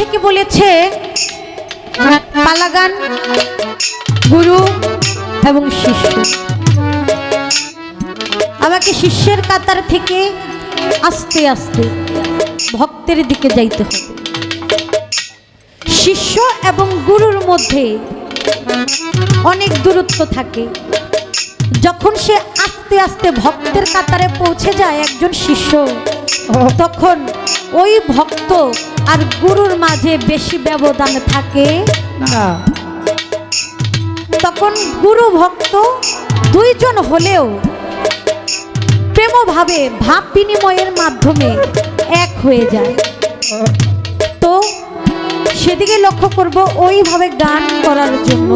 থেকে বলেছে। পালাগান গুরু এবং শিষ্য। আমাকে শিষ্যের কাতার থেকে আস্তে আস্তে ভক্তের দিকে যাইতে হবে। শিষ্য এবং গুরুর মধ্যে অনেক দূরত্ব থাকে। যখন সে আস্তে আস্তে ভক্তের কাতারে পৌঁছে যায় একজন শিষ্য তখন ওই ভক্ত আর গুরুর মাঝে বেশি ব্যবধান থাকে? না। তখন গুরু ভক্ত দুইজন হলেও প্রেমভাবে ভাব বিনিময়ের মাধ্যমে এক হয়ে যায়। তো সেদিকে লক্ষ্য করব ওইভাবে গান করার জন্য।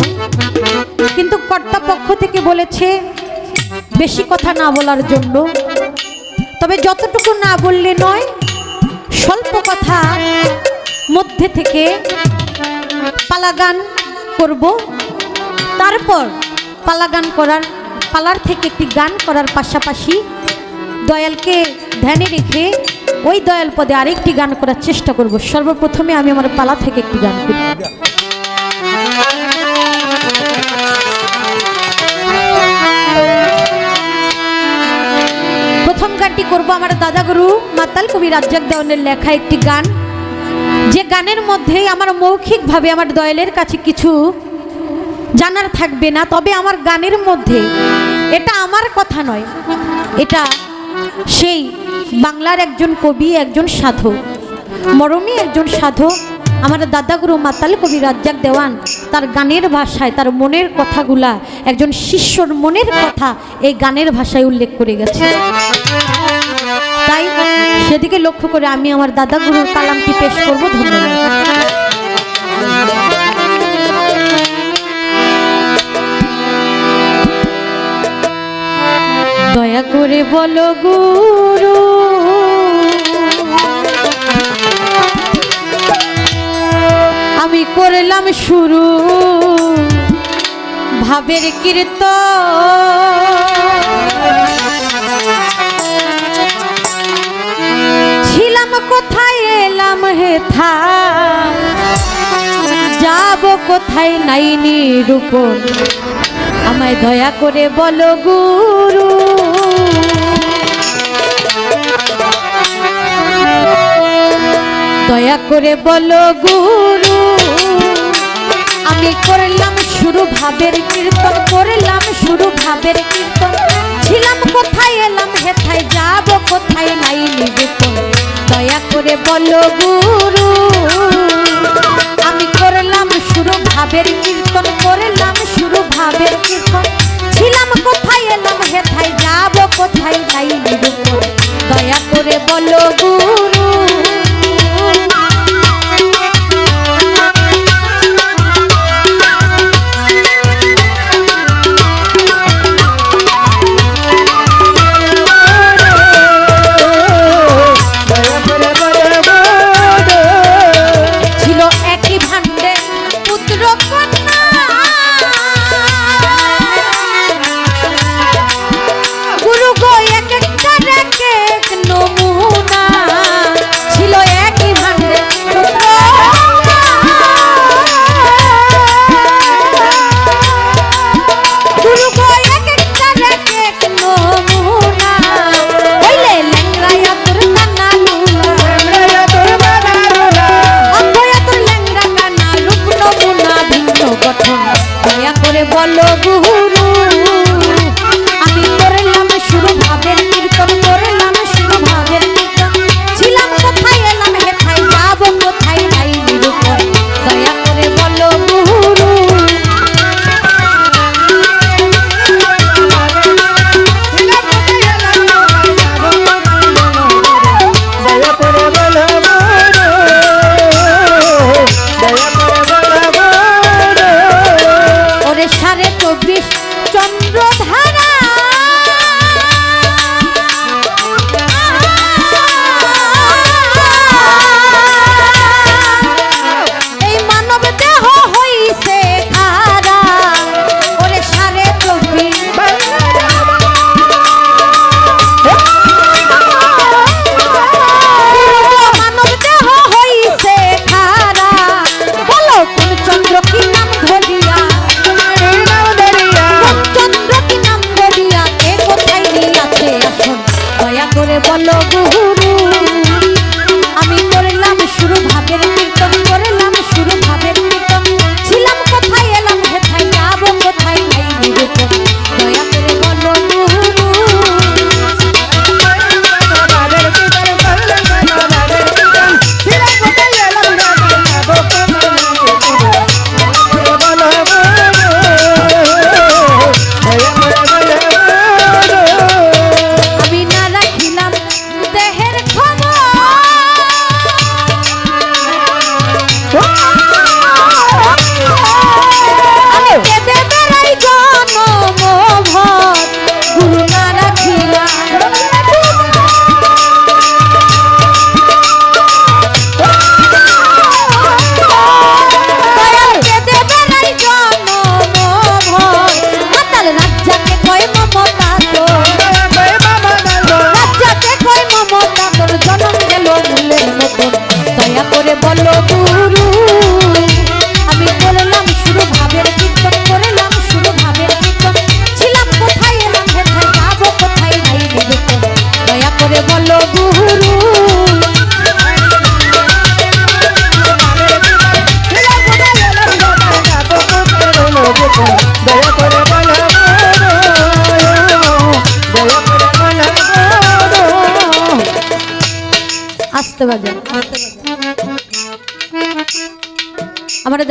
কিন্তু কর্তাপক্ষ থেকে বলেছে বেশি কথা না বলার জন্য। তবে যতটুকু না বললে নয় স্বল্প কথা মধ্যে থেকে পালা গান করব। তারপর পালা গান করার, পালার থেকে একটি গান করার পাশাপাশি দয়ালকে ধ্যানে রেখে ওই দয়াল পদে আরেকটি গান করার চেষ্টা করব। সর্বপ্রথমে আমি আমার পালা থেকে একটি গান করি। গানটি করব আমার দাদাগুরু মাতাল কবি রাজ্জাক দেওয়ানের লেখা একটি গান। যে গানের মধ্যে আমার মৌখিকভাবে আমার দয়ালের কাছে কিছু জানার থাকবে না, তবে আমার গানের মধ্যে এটা আমার কথা নয়, এটা সেই বাংলার একজন কবি, একজন সাধক, মরমী একজন সাধক আমার দাদাগুরু মাতাল কবি রাজ্জাক দেওয়ান, তার গানের ভাষায়, তার মনের কথাগুলা, একজন শিষ্যর মনের কথা এই গানের ভাষায় উল্লেখ করে গেছে। তাই সেদিকে লক্ষ্য করে আমি আমার দাদাগুরুর কালামটি পেশ করব। ধন্যবাদ। দয়া করে বলো গুরু আমি করলাম শুরু। ভাবের কীর্ত ছিলাম কোথায়, এলাম হে থা যাব কোথায়, নাই নিরূপণ আমায় দয়া করে বলো গুরু। দয়া করে বলো গুরু, আমি করলাম শুরু ভাবের কীর্তন, করলাম শুরু ভাবের কীর্তন। ছিলাম কোথায়, এলাম হেথায়, যাব কোথায় নাই নিরূপণ দয়া করে বলো গুরু, আমি করলাম শুরু ভাবের কীর্তন, করলাম শুরু ভাবের কীর্তন। ছিলাম কোথায়, এলাম হেথায়, যাব কোথায় নাই নিরূপণ দয়া করে বলো গুরু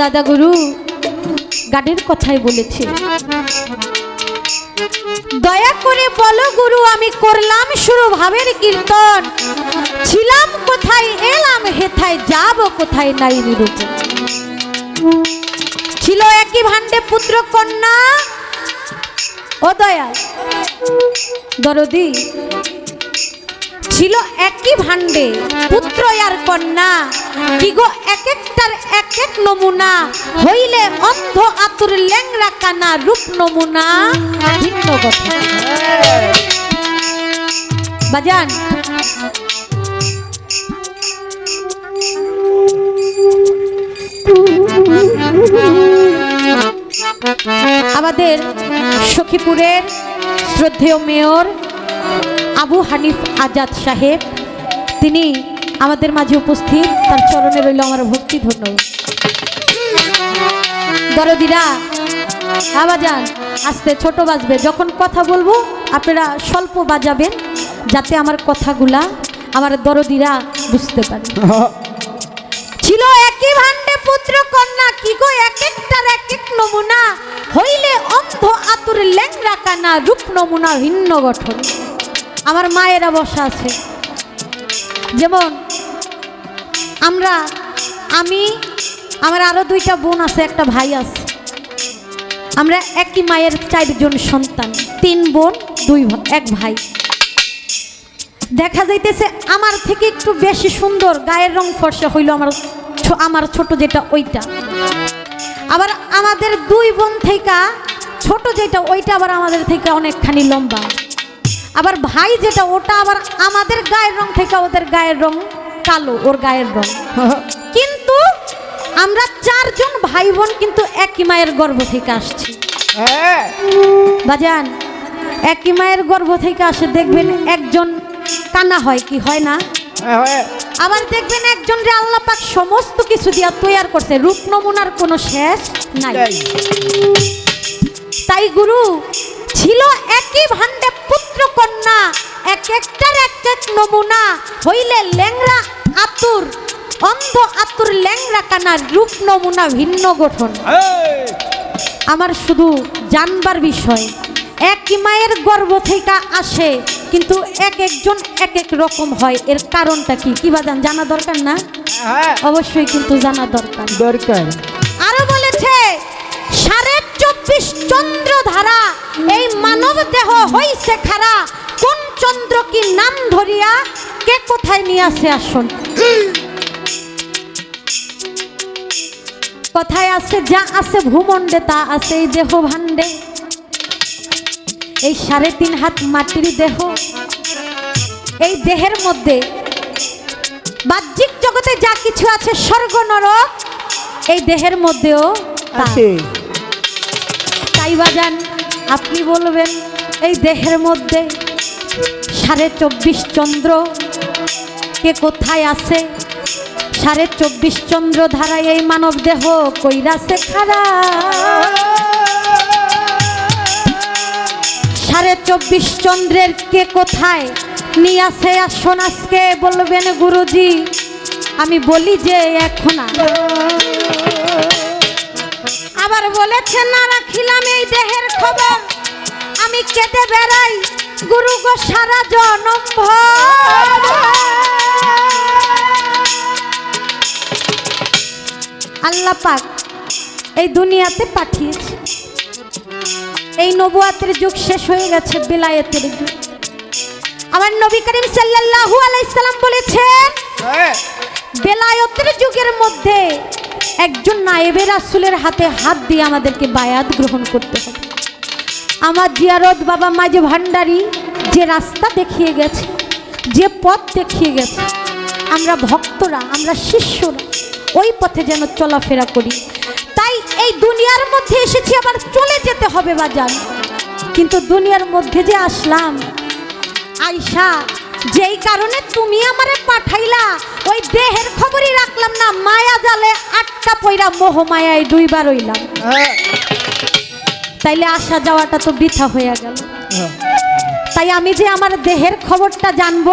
দাদা গুরু, গানের কথাই বলেছে। দয়া করে বলো গুরু, আমি করলাম শুরু ভাবের কীর্তন। ছিলাম কোথায়, এলাম হেথায়, যাব কোথায় নাই নিরূপ। ছিল একই ভাণ্ডে পুত্র কন্যা ও দয়াল। দরদি, ছিল একই ভাণ্ডে পুত্র আর কন্যা। কি গো এক একটার এক এক নমুনা? হইলে অন্ধ আতুর ল্যাংরা কানা রূপ নমুনা। ভিন্ন বাজান। আমাদের সখীপুরের শ্রদ্ধেয় মেয়র আবু হানিফ আজাদ সাহেব, তিনি আমাদের মাঝে উপস্থিত, তার চরণে রইল আমার ভক্তি ধন্যবাদ দরদিরা আবাজান আস্তে ছোট বাজবে। যখন কথা বলব, আপনারা স্বল্প বাজাবেন, যাতে আমার কথাগুলা আমার দরদিরা বুঝতে পারে। ছিল একই ভান্ডে পুত্র কন্যা, কি গো এক একটার এক এক নমুনা? হইলে অন্ধ আতুর ল্যাংরা কানা, রূপ নমুনা, ভিন্ন গঠন। আমার মায়েরা বসা আছে। যেমন আমরা, আমি, আমার আরও দুইটা বোন আছে, একটা ভাই আছে। আমরা একই মায়ের চারজন সন্তান। তিন বোন, দুই এক ভাই। দেখা যাইতেছে আমার থেকে একটু বেশি সুন্দর, গায়ের রং ফর্সা হইল আমার আমার ছোট যেটা ওইটা। আবার আমাদের দুই বোন থেকে ছোট যেটা ওইটা আবার আমাদের থেকে অনেকখানি লম্বা। আবার ভাই যেটা, ওটা আবার আমাদের গায়ের রং থেকে, ওদের গায়ের রং কালো ওর গায়ের রং। কিন্তু আমরা চারজন ভাই বোন কিন্তু একই মায়ের গর্ভ থেকে আসছি। হ্যাঁ। বাজান একই মায়ের গর্ভ থেকে আসে দেখবেন একজন কানা হয় কি হয় না? হ্যাঁ আবার দেখবেন একজন রে আল্লাহ পাক সমস্ত কিছু দিয়া তৈয়ার করছে রূপ নমুনার কোনো শেষ নাই। তাই গুরু ছিল একই ভাণ্ডে পুত্র কন্যা এক একটার এক এক নমুনা। হইলে ল্যাংরা আতুর অন্ধ আতুর ল্যাংরা কানা রূপ নমুনা ভিন্ন গঠন। আমার শুধু জানবার বিষয় একই মায়ের গর্ভ থেকে আসে কিন্তু এক একজন এক এক রকম হয়। এর কারণটা কি? কি বাজান জানা দরকার না? হ্যাঁ। অবশ্যই কিন্তু জানা দরকার। দরকার। আরও বলেছে সাড়ে চব্বিশ চন্দ্র ধারা এই মানব দেহ হইছে খারা। কোন চন্দ্র কি নাম ধরিয়া কে কোথায় নিয়ে আসে আসুন? কথায় আছে, যা আছে ভূমণ্ডে, তা আছে এই দেহ ভাণ্ডে। এই সাড়ে তিন হাত মাটির দেহ। এই দেহের মধ্যে বাহ্যিক জগতে যা কিছু আছে, স্বর্গ, নরক, এই দেহের মধ্যেও আছে। তাই বাজান আপনি বলবেন, এই দেহের মধ্যে সাড়ে চব্বিশ চন্দ্র কে কোথায় আছে? সাড়ে চব্বিশ চন্দ্র ধারায় এই মানব দেহ কইরাছে খারা সাড়ে চব্বিশ চন্দ্রের কে কোথায় নিয়ে আসে আসন আজকে? বলবেন গুরুজি, আমি বলি যে এখন আর। আবার বলেছে না রাখিলাম এই দেহের খবর। আমি কেটে বেড়াই গুরু গো সারা জনম আল্লাহ পাক এই দুনিয়াতে পাঠিয়েছে। এই নবুয়াতের যুগ শেষ হয়ে গেছে বেলায়েতের যুগ। আমার নবী করিম সাল্লাল্লাহু আলাইহি সাল্লাম বলেছেন হ্যাঁ। বেলায়তের যুগের মধ্যে একজন নায়েবের রাসূলের হাতে হাত দিয়ে আমাদেরকে বায়াত গ্রহণ করতে হবে। আমার জিয়ারত বাবা মাঝে ভান্ডারি যে রাস্তা দেখিয়ে গেছে, যে পথ দেখিয়ে গেছে, আমরা ভক্তরা, আমরা শিষ্যরা, ওই পথে যেন চলাফেরা করি। তাই এই দুনিয়ার মধ্যে এসেছি, আবার চলে যেতে হবে বাজার। কিন্তু দুনিয়ার মধ্যে যে আসলাম আয়সা যেই কারণে তুমি আমারে পাঠাইলা ওই দেহের খবরই রাখলাম না মায়া জালে আটকা পইরা মোহ মায়ায় দুইবার হইলাম। হ্যাঁ। তাইলে আসা যাওয়াটা তো বৃথা হয়ে গেল। তাই আমি যে আমার দেহের খবরটা জানব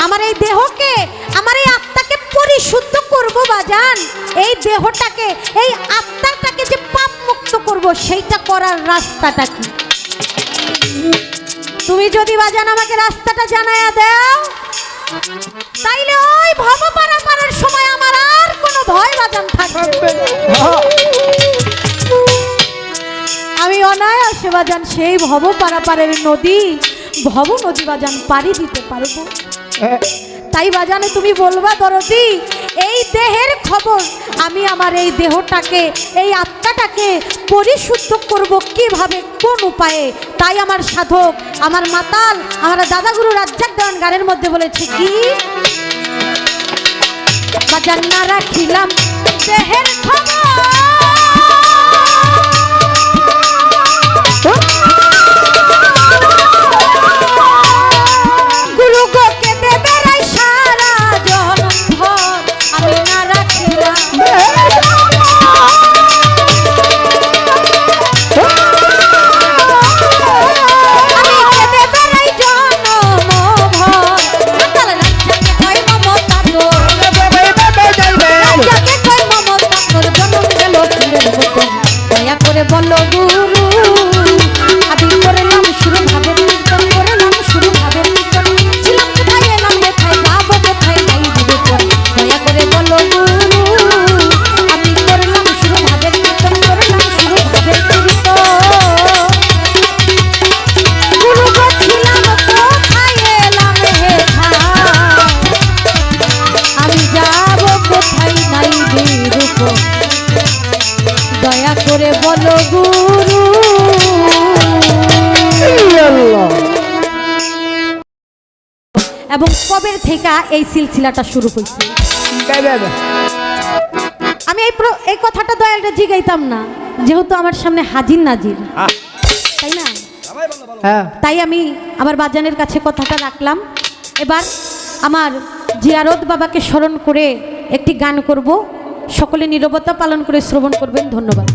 আমার এই দেহকে আমার এই আত্মাকে পরিশুদ্ধ করব বাজান এই দেহটাকে এই আত্মাটাকে যে পাপ মুক্ত করব সেইটা করার রাস্তাটা কি? তুমি যদি বাজান আমাকে রাস্তাটা জানাইয়া দাও তাইলে ওই ভব পারাপারের সময় আমার আর কোনো ভয় বাজান থাকবে আমি অনায়াসে বাজান সেই ভব পারাপারের নদী ভব নদী বাজান পাড়ি দিতে পারব। হ্যাঁ তাই বাজানে তুমি বলবা, দরদি, এই দেহের খবর, আমি আমার এই দেহটাকে, এই আত্মাটাকে পরিশুদ্ধ করব কীভাবে, কোন উপায়ে? তাই আমার সাধক, আমার মাতাল, আমার দাদাগুরু রাজ্জাক দেওয়ান গানের মধ্যে বলেছে কি? বাজার না রাখিলাম দেহের খবর। এই সিলসিলাটা শুরু হয়েছে আমি এই এই কথাটা দয়ালটা জিগাইতাম না যেহেতু আমার সামনে হাজির নাজির। তাই না? হ্যাঁ। তাই আমি আমার বাজানের কাছে কথাটা রাখলাম। এবার আমার জিয়ারত বাবাকে স্মরণ করে একটি গান করব। সকলে নীরবতা পালন করে শ্রবণ করবেন। ধন্যবাদ।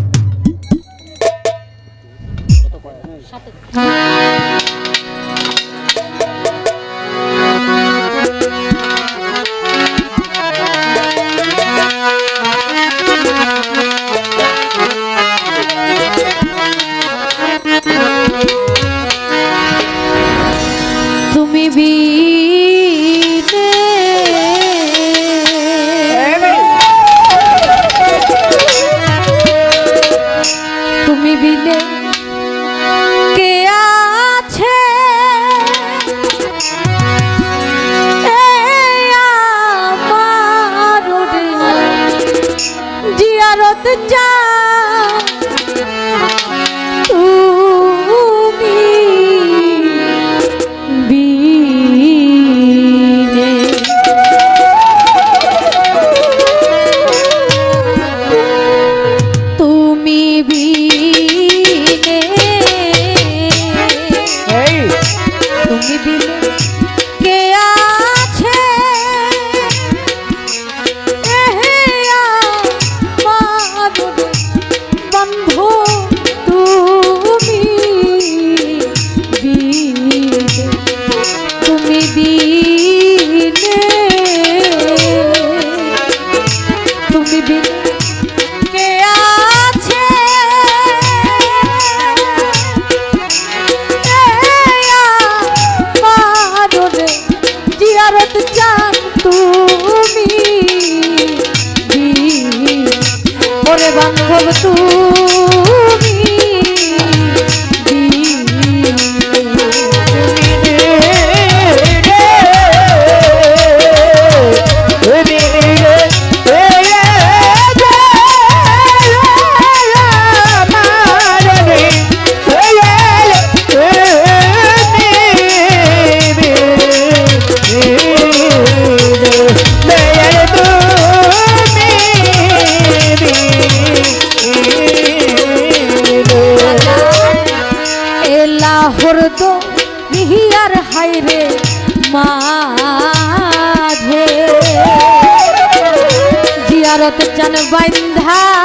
বান্ধব তুমি চান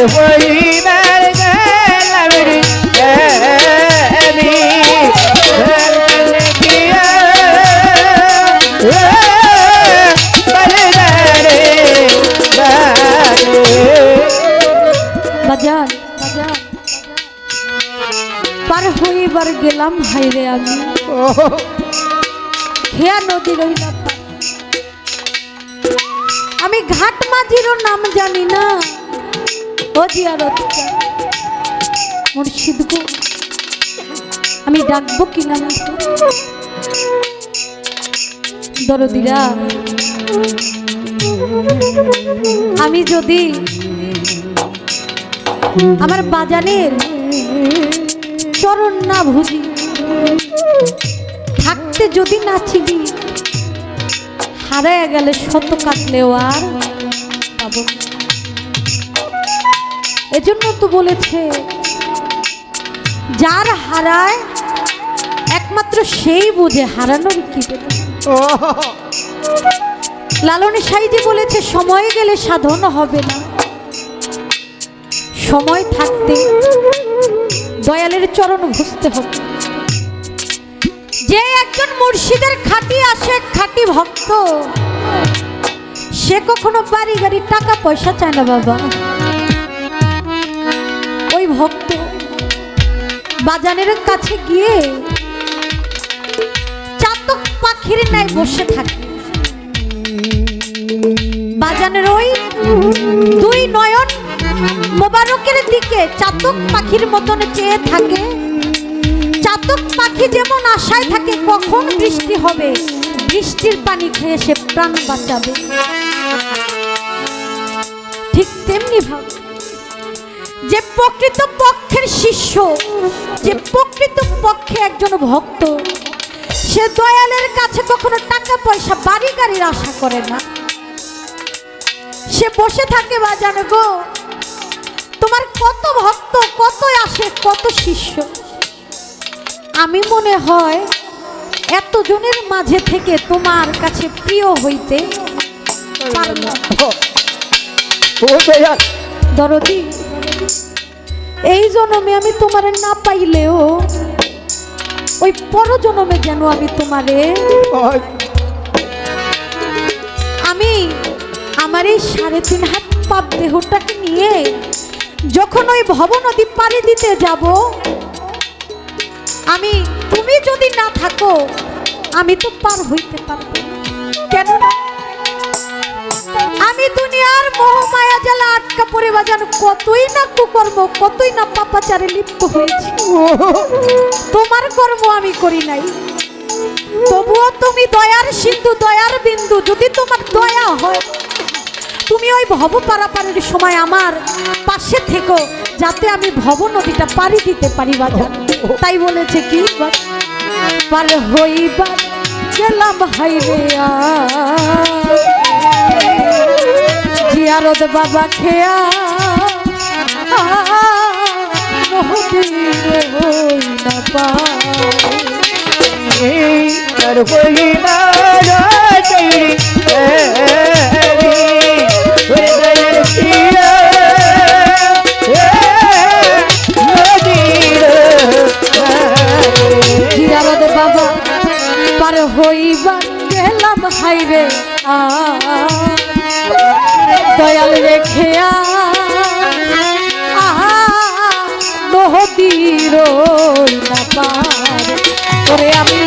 পার হইবার গেলাম আমি বাজান পার হইবার গেলাম হাইরে আমি। খেয়া নদীর ওই জিয়ারত মুর্শিদ গো, আমি ডাকবো কি নাম দরদিরা, আমি যদি আমার বাজানের চরণ না ভুজি থাকতে যদি না চিনি, হারায় গেলে শত কাটলেও আর পাবো। এজন্য তো বলেছে যার হারায় একমাত্র সেই বুঝে হারানোর কি। লালনী সাইজি বলেছে সময় গেলে সাধন হবে না। সময় থাকতে দয়ালের চরণ ঘুষতে হবে। যে একজন মুর্শিদের খাঁটি আসে খাঁটি ভক্ত সে কখনো বাড়ি গাড়ি টাকা পয়সা চায় না বাবা। বাজানের কাছে গিয়ে চাতক পাখির ন্যায় বসে থাকে। বাজানের ওই দুই নয়ন মোবারকের দিকে চাতক পাখির মতন চেয়ে থাকে। চাতক পাখি যেমন আশায় থাকে, কখন বৃষ্টি হবে? বৃষ্টির পানি খেয়ে সে প্রাণ বাঁচাবে। ঠিক তেমনি ভাব যে প্রকৃত পক্ষের শিষ্য যে প্রকৃত পক্ষে একজন ভক্ত সে দয়ালের কাছে কখনো টাকা পয়সা বাড়ি গাড়ির আশা করে না। সে বসে থাকে বাজান গো তোমার কত ভক্ত কত আসে কত শিষ্য। আমি মনে হয় এতজনের মাঝে থেকে তোমার কাছে প্রিয় হইতে দরদি এই জন্মে আমি তোমার না পাইলেও ওই পর জন্মে যেন আমি তোমারে আমি আমার এই সাড়ে তিন হাত পাপ দেহটাকে নিয়ে যখন ওই ভব নদী পাড়ি দিতে যাব আমি তুমি যদি না থাকো আমি তো পার হইতে পারব না। আমি দুনিয়ার মোহ মায়া জ্বালা আটকা পড়ে বাজান কতই না কুকর্ম, কতই না পাপাচারে লিপ্ত হয়েছি। তোমার কর্ম আমি করি নাই। তবুও তুমি দয়ার সিন্ধু, দয়ার বিন্দু, যদি তোমার দয়া হয়, তুমি ওই ভব পারাপারের সময় আমার পাশে থেকো, যাতে আমি ভব নদীটা পাড়ি দিতে পারি বাজার। তাই বলেছে কি? পার হইবা গেলাম হাইরে জিয়ারত বাবা খেয়া নদীর হই না করে আমি